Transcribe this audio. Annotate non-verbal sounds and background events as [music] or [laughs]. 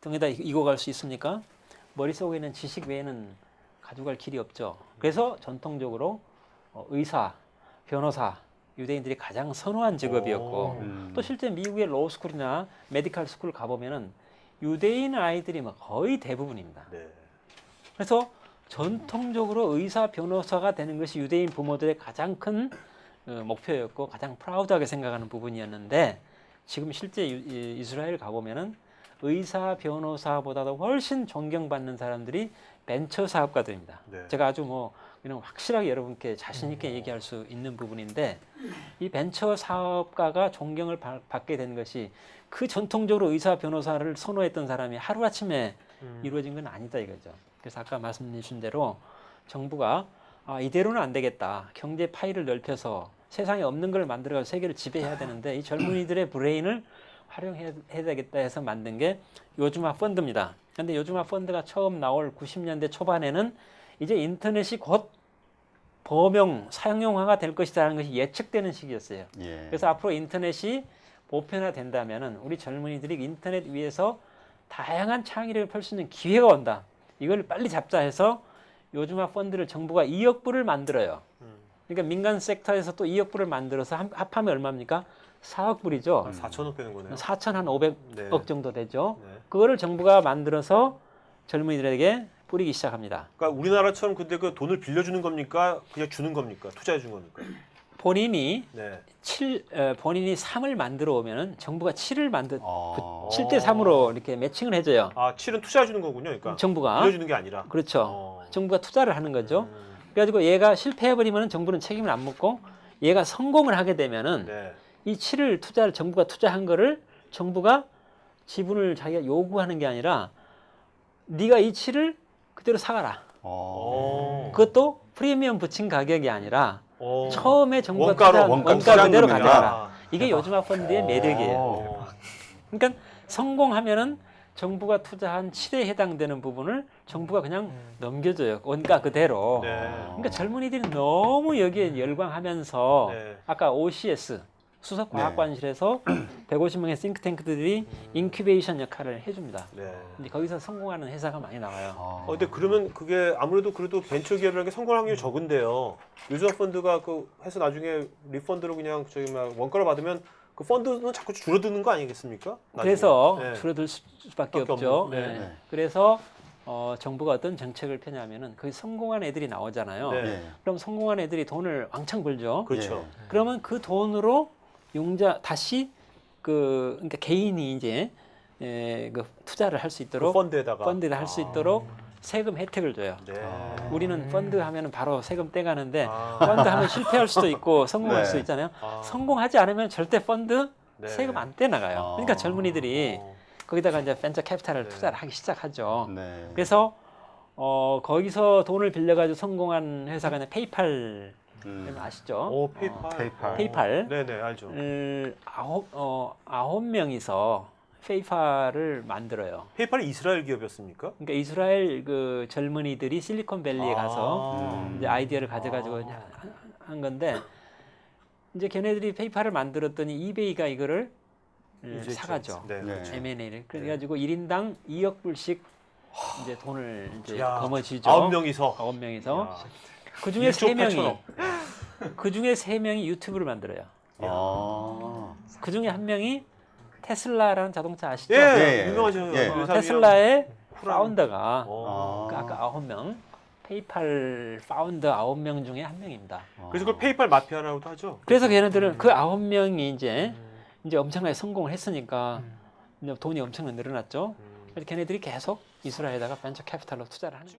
등에다 이- 이고 갈 수 있습니까? 머릿속에 있는 지식 외에는 가져갈 길이 없죠. 그래서 전통적으로 어, 의사, 변호사, 유대인들이 가장 선호한 직업이었고 오. 음. 또 실제 미국의 로스쿨이나 메디칼 스쿨 가보면은 유대인 아이들이 뭐 거의 대부분입니다. 네. 그래서 전통적으로 의사, 변호사가 되는 것이 유대인 부모들의 가장 큰 어, 목표였고 가장 프라우드하게 생각하는 부분이었는데 지금 실제 이스라엘 가보면은 의사, 변호사보다도 훨씬 존경받는 사람들이 벤처 사업가들입니다. 네. 제가 아주 뭐 그냥 확실하게 여러분께 자신 음. 있게 얘기할 수 있는 부분인데 이 벤처 사업가가 존경을 받- 받게 된 것이 그 전통적으로 의사, 변호사를 선호했던 사람이 하루 아침에 음. 이루어진 건 아니다 이거죠. 그래서 아까 말씀드린 대로 정부가 아, 이대로는 안 되겠다. 경제 파이를 넓혀서 세상에 없는 걸 만들어 세계를 지배해야 되는데 이 젊은이들의 브레인을 활용해야 해야 되겠다 해서 만든 게 요즘화 펀드입니다. 근데 요즘화 펀드가 처음 나올 90년대 초반에는 이제 인터넷이 곧 범용 사용용화가 될 것이라는 것이 예측되는 시기였어요. 예. 그래서 앞으로 인터넷이 보편화된다면은 우리 젊은이들이 인터넷 위에서 다양한 창의력을 펼 수 있는 기회가 온다. 이걸 빨리 잡자 해서 요즘화 펀드를 정부가 2억 불을 만들어요. 음. 그러니까 민간 섹터에서 또 2억 불을 만들어서 합- 합하면 얼마입니까? 4억 불이죠. 한 4천억 되는 거네요. 4천 한 500억 네. 정도 되죠. 네. 그거를 정부가 만들어서 젊은이들에게 뿌리기 시작합니다. 그러니까 우리나라처럼 근데 그 돈을 빌려주는 겁니까? 그냥 주는 겁니까? 투자해 준 겁니까? 본인이 네. 7 어, 본인이 3을 만들어 오면은 정부가 7을 만들 어. 7대 3으로 이렇게 매칭을 해줘요. 아, 7은 투자해 주는 거군요. 그러니까 정부가 빌려주는 게 아니라. 그렇죠. 어. 정부가 투자를 하는 거죠. 음. 그래가지고 얘가 실패해버리면 정부는 책임을 안 묻고 얘가 성공을 하게 되면은 네. 이 7을 투자를 정부가 투자한 거를 정부가 지분을 자기가 요구하는 게 아니라 네가 이 7을 그대로 사가라. 어. 어. 그것도 프리미엄 붙인 가격이 아니라 어. 처음에 정부가 원가로, 투자한 원가 원가 투자한 그대로. 가져가라. 이게 요즘화 펀드의 매력이에요. 어. 그러니까 성공하면은 정부가 투자한 7에 해당되는 부분을 정부가 그냥 음. 넘겨줘요. 원가 그대로. 네. 그러니까 젊은이들이 너무 여기에 열광하면서 네. 아까 OCS 수석 과학관실에서 [clears throat] 150명의 싱크탱크들이 음. 인큐베이션 역할을 해줍니다. 네. 근데 거기서 성공하는 회사가 많이 나와요. 어. 어, 근데 그러면 그게 아무래도 그래도 벤처 기업이라는 게 성공 확률이 적은데요. 유즈아 펀드가 그 해서 나중에 리펀드로 그냥 저기 막 원가를 받으면 그 펀드는 자꾸 줄어드는 거 아니겠습니까? 나중에. 그래서 네. 줄어들 수- 수밖에 밖에 없죠. 없는, 네. 네. 네. 그래서 어, 정부가 어떤 정책을 펴냐면은 그 성공한 애들이 나오잖아요. 네. 예. 그럼 성공한 애들이 돈을 왕창 벌죠. 그렇죠. 예. 그러면 그 돈으로 용자 다시 그 그러니까 개인이 이제 에, 그 투자를 할수그 있도록 펀드에다가 펀드를 할 수 아. 있도록 세금 혜택을 줘요. 네. 아. 우리는 펀드 하면은 바로 세금 떼가는데 아. 펀드 하면 실패할 수도 있고 [laughs] 성공할 네. 수도 있잖아요. 아. 성공하지 않으면 절대 펀드 네. 세금 안 떼나가요. 아. 그러니까 젊은이들이 어. 거기다가 이제 벤처 캐피탈을 네. 투자를 하기 시작하죠. 네. 그래서 어, 거기서 돈을 빌려가지고 성공한 회사가 이제 페이팔 음. 아시죠? 오 페이팔. 페이팔. 페이팔. 네네 알죠. 을 아홉 어 아홉 명이서 페이팔을 만들어요. 페이팔이 이스라엘 기업이었습니까? 그러니까 이스라엘 그 젊은이들이 실리콘밸리에 가서 음. 이제 아이디어를 가져가지고 아. 한- 한 건데 이제 걔네들이 페이팔을 만들었더니 이베이가 이거를 음, 이제 사가죠. 네. 네. 그렇죠. M&A를 그래가지고 1인당 2억 불씩 이제 돈을 이제 야, 거머쥐죠. 아홉 명이서. 아홉 명이서 야. 그 중에 세 1조 명이 8천억. 그 중에 세 명이 유튜브를 만들어요. 아. 그 중에 한 명이 테슬라라는 자동차 아시죠? 예, 예, 예. 유명하죠. 예. 어, 테슬라의. 파운더가 어. 그 아까 아홉 명 페이팔 파운더 아홉 명 중에 한 명입니다. 그래서 그걸 페이팔 마피아라고도 하죠. 그래서 걔네들은 그 아홉 명이 이제 음. 이제 엄청나게 성공을 했으니까 이제 돈이 엄청나게 늘어났죠. 음. 그래서 걔네들이 계속 이스라엘에다가 벤처 캐피탈로 투자를 하는.